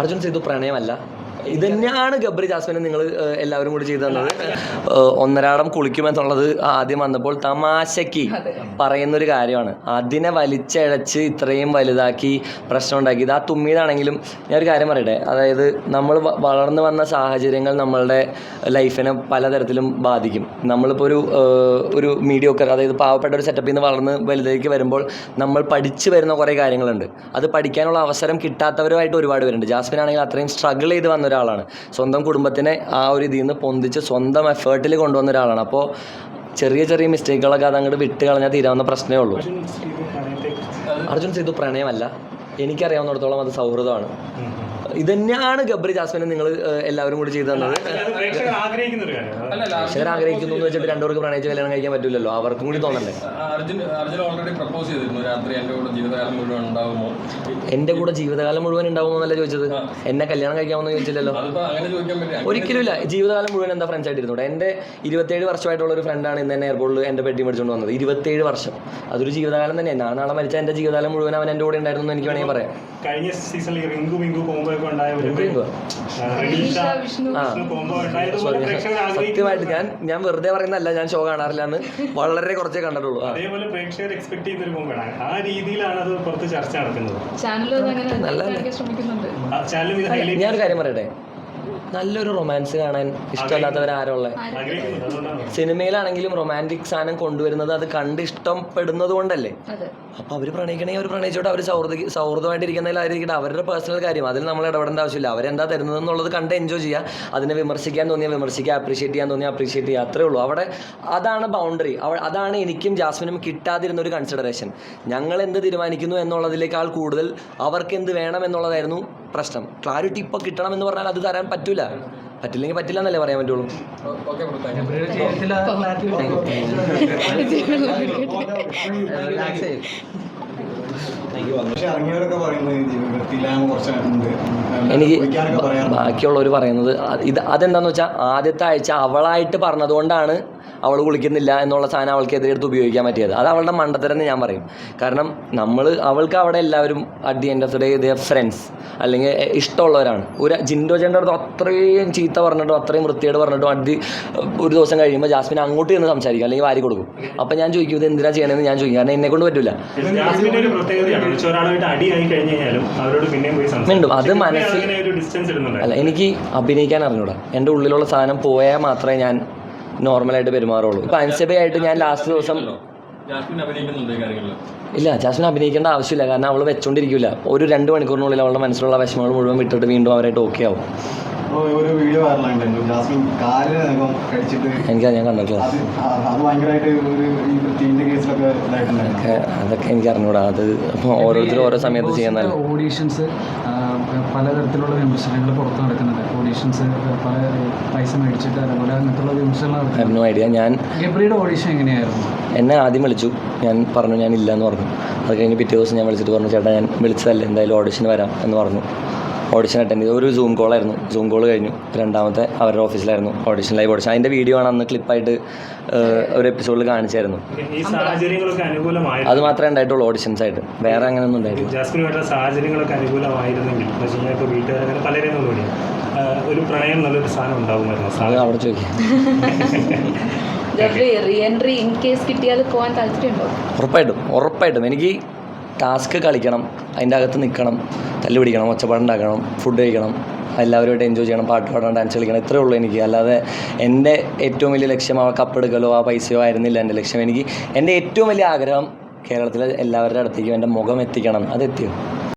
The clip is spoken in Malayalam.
അർജുൻ സേതു പ്രണയമല്ല. ഇത് തന്നെയാണ് ഗബ്രി ജാസ്മിനെ നിങ്ങൾ എല്ലാവരും കൂടി ചെയ്തു തന്നത്. ഒന്നരാടം കുളിക്കുമെന്നുള്ളത് ആദ്യം വന്നപ്പോൾ തമാശയ്ക്ക് പറയുന്നൊരു കാര്യമാണ്. അതിനെ വലിച്ചഴച്ച് ഇത്രയും വലുതാക്കി പ്രശ്നം ഉണ്ടാക്കി ഇത് ആ തുമ്മിയതാണെങ്കിലും ഞാൻ ഒരു കാര്യം പറയട്ടെ? അതായത് നമ്മൾ വളർന്നു വന്ന സാഹചര്യങ്ങൾ നമ്മളുടെ ലൈഫിനെ പലതരത്തിലും ബാധിക്കും. നമ്മളിപ്പോൾ ഒരു ഒരു മീഡിയ മീഡിയോക്കർ അതായത് പാവപ്പെട്ട ഒരു സെറ്റപ്പിൽ നിന്ന് വളർന്ന് വലുതേക്ക് വരുമ്പോൾ നമ്മൾ പഠിച്ചു വരുന്ന കുറേ കാര്യങ്ങളുണ്ട്. അത് പഠിക്കാനുള്ള അവസരം കിട്ടാത്തവരുമായിട്ട് ഒരുപാട് പേരുണ്ട്. ജാസ്മിൻ ആണെങ്കിൽ അത്രയും സ്ട്രഗിൾ ചെയ്ത് വന്ന ഒരാളാണ്. സ്വന്തം കുടുംബത്തിനെ ആ ഒരു ഇതിൽ നിന്ന് പൊന്തിച്ച് സ്വന്തം എഫേർട്ടിൽ കൊണ്ടുവന്ന ഒരാളാണ്. അപ്പോൾ ചെറിയ ചെറിയ മിസ്റ്റേക്കുകളൊക്കെ അത് അങ്ങോട്ട് വിട്ട് കളഞ്ഞാൽ തീരാവുന്ന പ്രശ്നമേ ഉള്ളൂ. അർജുൻ ചെയ്തു പ്രണയമല്ല. എനിക്കറിയാവുന്നിടത്തോളം അത് സൗഹൃദമാണ്. ഇത് തന്നെയാണ് ഗബ്രി ജാസ്മിനെ നിങ്ങൾ എല്ലാവരും കൂടി ചെയ്തു തന്നത്. പ്രേക്ഷകർ ആഗ്രഹിക്കുന്ന എന്ന് വെച്ചിട്ട് രണ്ടുപേർക്ക് പ്രണയിച്ച് കല്യാണം കഴിക്കാൻ പറ്റില്ലല്ലോ അവർക്കും കൂടി തോന്നണ്ടേ. അർജുൻ അർജുൻ ഓൾറെഡി പ്രപ്പോസ് ചെയ്തിരുന്നു. രാത്രി എന്റെ കൂടെ ജീവിതകാലം മുഴുവൻ ഉണ്ടാകുമോ എന്റെ കൂടെ ജീവിതകാലം മുഴുവൻ ഉണ്ടാവുമെന്നല്ല ചോദിച്ചത്. എന്നെ കല്യാണം കഴിക്കാമെന്ന് ചോദിച്ചില്ലല്ലോ. അതിപ്പോ അങ്ങനെ ചോദിക്കാൻ പറ്റില്ല. ഒരിക്കലും ഇല്ല ജീവിതകാലം മുഴുവൻ എന്താ ഫ്രണ്ട്സ് ആയിട്ടിരുന്നൂടെ? എന്റെ ഇരുപത്തേഴ് വർഷമായിട്ടുള്ള ഒരു ഫ്രണ്ടാണ് ഇന്ന് എന്നെ എയർപോർട്ടിൽ എന്റെ പെട്ടി മേടിച്ചുകൊണ്ട് വന്നത്. ഇരുപത്തേഴ് വർഷം. അതൊരു ജീവിതകാലം തന്നെയാണ് ഞാൻ നാളെ മരിച്ച എന്റെ ജീവിതകാലം മുഴുവൻ അവൻ എന്റെ കൂടെ ഉണ്ടായിരുന്നു എന്ന് എനിക്ക് വേണമെങ്കിൽ പറയാം. കഴിഞ്ഞ സീസണിൽ റിങ്കു സത്യമായിട്ട് ഞാൻ ഞാൻ വെറുതെ പറയുന്നതല്ല ഞാൻ ഷോ കാണാറില്ല എന്ന് വളരെ കുറച്ചേ കണ്ടിട്ടുള്ളൂ. അതേപോലെ പ്രേക്ഷകർ എക്സ്പെക്ട് ചെയ്യുന്ന ഒരു കോംബോയാണ് ആ രീതിയിലാണ് അത് പുറത്ത് ചർച്ച നടക്കുന്നത്. ഹൈലൈറ്റ് ഞാനൊരു കാര്യം പറയട്ടെ? നല്ലൊരു റൊമാൻസ് കാണാൻ ഇഷ്ടമല്ലാത്തവരാരുള്ളത് അതുകൊണ്ടാണ് സിനിമയിലാണെങ്കിലും റൊമാന്റിക് സാധനം കൊണ്ടുവരുന്നത് അത് കണ്ട് ഇഷ്ടപ്പെടുന്നത് കൊണ്ടല്ലേ? അപ്പൊ അവർ അവർ പ്രണയിക്കണമെങ്കിൽ അവർ പ്രണയിച്ചോട്ടെ അവർ സൗഹൃദ സൗഹൃദമായിട്ടിരിക്കുന്നതിലായിരിക്കട്ടെ. അവരുടെ പേഴ്സണൽ കാര്യം അതിൽ നമ്മൾ ഇടപെടേണ്ട ആവശ്യമില്ല. അവരെന്താ തരുന്നത് എന്നുള്ളത് കണ്ട് എൻജോയ് ചെയ്യുക. അതിനെ വിമർശിക്കാൻ തോന്നിയാൽ വിമർശിക്കുക അപ്രീഷിയേറ്റ് ചെയ്യാൻ തോന്നിയാൽ അപ്രീഷിയേറ്റ് ചെയ്യുക. അത്രേ ഉള്ളൂ. അവിടെ അതാണ് ബൗണ്ടറി അതാണ് എനിക്കും ജാസ്മിനും കിട്ടാതിരുന്ന ഒരു കൺസിഡറേഷൻ ഞങ്ങൾ എന്ത് തീരുമാനിക്കുന്നു എന്നുള്ളതിലേക്കാൾ കൂടുതൽ അവർക്ക് എന്ത് വേണം എന്നുള്ളതായിരുന്നു പ്രശ്നം. ക്ലാരിറ്റി ഇപ്പോൾ കിട്ടണം എന്ന് പറഞ്ഞാൽ അത് തരാൻ പറ്റൂല. പറ്റില്ലെങ്കിൽ പറ്റില്ല എന്നല്ലേ പറയാൻ പറ്റുള്ളൂ. എനിക്ക് ബാക്കിയുള്ളവർ പറയുന്നത് ഇത് അതെന്താന്ന് വെച്ചാൽ ആദ്യത്തെ ആഴ്ച അവളായിട്ട് പറഞ്ഞതുകൊണ്ടാണ് അവൾ കുളിക്കുന്നില്ല എന്നുള്ള സാധനം അവൾക്കെതിരെ എടുത്ത് ഉപയോഗിക്കാൻ പറ്റിയത്. അത് അവളുടെ മണ്ടത്തരം എന്ന് ഞാൻ പറയും. കാരണം നമ്മൾ അവൾക്ക് അവിടെ എല്ലാവരും at the end of the day the friends അല്ലെങ്കിൽ ഇഷ്ടമുള്ളവരാണ്. ഒരു ജിൻഡോ ചേട്ടന്റെ അടുത്ത് അത്രയും ചീത്ത പറഞ്ഞിട്ടും അത്രയും വൃത്തിയോട് പറഞ്ഞിട്ടും അടി ഒരു ദിവസം കഴിയുമ്പോൾ ജാസ്മിൻ അങ്ങോട്ട് ചെന്ന് സംസാരിക്കും. അല്ലെങ്കിൽ വാരി കൊടുക്കും. അപ്പം ഞാൻ ചോദിക്കും ഇത് എന്തിനാ ചെയ്യണമെന്ന് ഞാൻ ചോദിക്കും. കാരണം എന്നെ കൊണ്ട് പറ്റില്ല മിണ്ടും. അത് മനസ്സിൽ- അല്ല എനിക്ക് അഭിനയിക്കാൻ അറിഞ്ഞൂടാ. എന്റെ ഉള്ളിലുള്ള സാധനം പോയാൽ മാത്രമേ ഞാൻ നോർമലായിട്ട് പെരുമാറുള്ളൂ. ഇപ്പം അൻസബയായിട്ട് ഞാൻ ലാസ്റ്റ് ദിവസം ഇല്ല ജാസ്മിൻ അഭിനയിക്കേണ്ട ആവശ്യമില്ല. കാരണം അവൾ വെച്ചോണ്ടിരിക്കില്ല ഒരു രണ്ട് മണിക്കൂറിനുള്ളിൽ അവളുടെ മനസ്സിലുള്ള വിഷമങ്ങൾ മുഴുവൻ വിട്ടിട്ട് വീണ്ടും അവരായിട്ട് ഓക്കെ ആവും. എനിക്കാ ഒരു വീഡിയോ ജാസ്മിൻ കടിച്ചിട്ട് എനിക്ക് ഞാൻ കണ്ടിട്ടില്ല. അത് ഭയങ്കരമായിട്ട് ഒരു കേസിലൊക്കെ അതൊക്കെ എനിക്ക് അറിഞ്ഞൂടാ. അത് ഓരോരുത്തരും ഓരോ സമയത്ത് ചെയ്യുന്നതല്ല. ഓഡീഷൻസ് പലതരത്തിലുള്ള വിമർശനങ്ങൾ പുറത്ത് നടക്കുന്നുണ്ട്. ഓഡീഷൻസ് പല പൈസ മേടിച്ചിട്ട് അതുപോലെ അങ്ങനത്തുള്ള വിമർശനങ്ങൾ നോ ഐഡിയ ഞാൻ ഗബ്രിയുടെ ഓഡീഷൻ എങ്ങനെയായിരുന്നു? എന്നെ ആദ്യം വിളിച്ചു. ഞാൻ പറഞ്ഞു ഞാൻ ഇല്ല എന്ന് പറഞ്ഞു. അത് കഴിഞ്ഞ് പിറ്റേ ദിവസം ഞാൻ വിളിച്ചിട്ട് പറഞ്ഞു ചേട്ടാ ഞാൻ വിളിച്ചതല്ല. എന്തായാലും ഓഡീഷൻ വരാം എന്ന് പറഞ്ഞു. ഓഡിഷൻ അറ്റൻഡ് ചെയ്തു. ഒരു സൂം കോളായിരുന്നു സൂം കോൾ കഴിഞ്ഞു. രണ്ടാമത്തെ അവരുടെ ഓഫീസിലായിരുന്നു ഓഡിഷൻ ലൈവ് ഓഡിഷൻ അതിന്റെ വീഡിയോ ആണ് അന്ന് ക്ലിപ്പായിട്ട് ഒരു എപ്പിസോഡിൽ കാണിച്ചായിരുന്നു. അത് മാത്രമേ ഉണ്ടായിട്ടുള്ളൂ ഓഡിഷൻസ് ആയിട്ട്. വേറെ ഉണ്ടായിട്ടില്ല. സാഹചര്യങ്ങളൊക്കെ അനുകൂലമായിരുന്നെങ്കിൽ. അങ്ങനെ പലരെയും കൂടി ഒരു പ്രണയം എന്നുള്ളൊരു സാധനം ഉണ്ടാകുമായിരുന്നു അത് സാധനം അവിടെ ചോദിക്കാം. Gabri re entry in case കിട്ടിയാൽ പോകാൻ താല്പര്യമുണ്ടോ? ഉറപ്പായിട്ടും. ഉറപ്പായിട്ടും. എനിക്ക് ടാസ്ക് കളിക്കണം അതിന്റെ അകത്ത് നിൽക്കണം തല്ലു പിടിക്കണം ഒച്ചപ്പാടുണ്ടാക്കണം ഫുഡ് കഴിക്കണം എല്ലാവരുമായിട്ട് എൻജോയ് ചെയ്യണം പാട്ട് പാടണം ഡാൻസ് കളിക്കണം ഇത്രയേ ഉള്ളൂ എനിക്ക്. അല്ലാതെ എന്റെ ഏറ്റവും വലിയ ലക്ഷ്യം ആ കപ്പെടുക്കലോ ആ പൈസയോ ആയിരുന്നില്ല എന്റെ ലക്ഷ്യം. എനിക്ക് എന്റെ ഏറ്റവും വലിയ ആഗ്രഹം കേരളത്തിലെ എല്ലാവരുടെ അടുത്തേക്കും എന്റെ മുഖം എത്തിക്കണം. അതെത്തിയോ?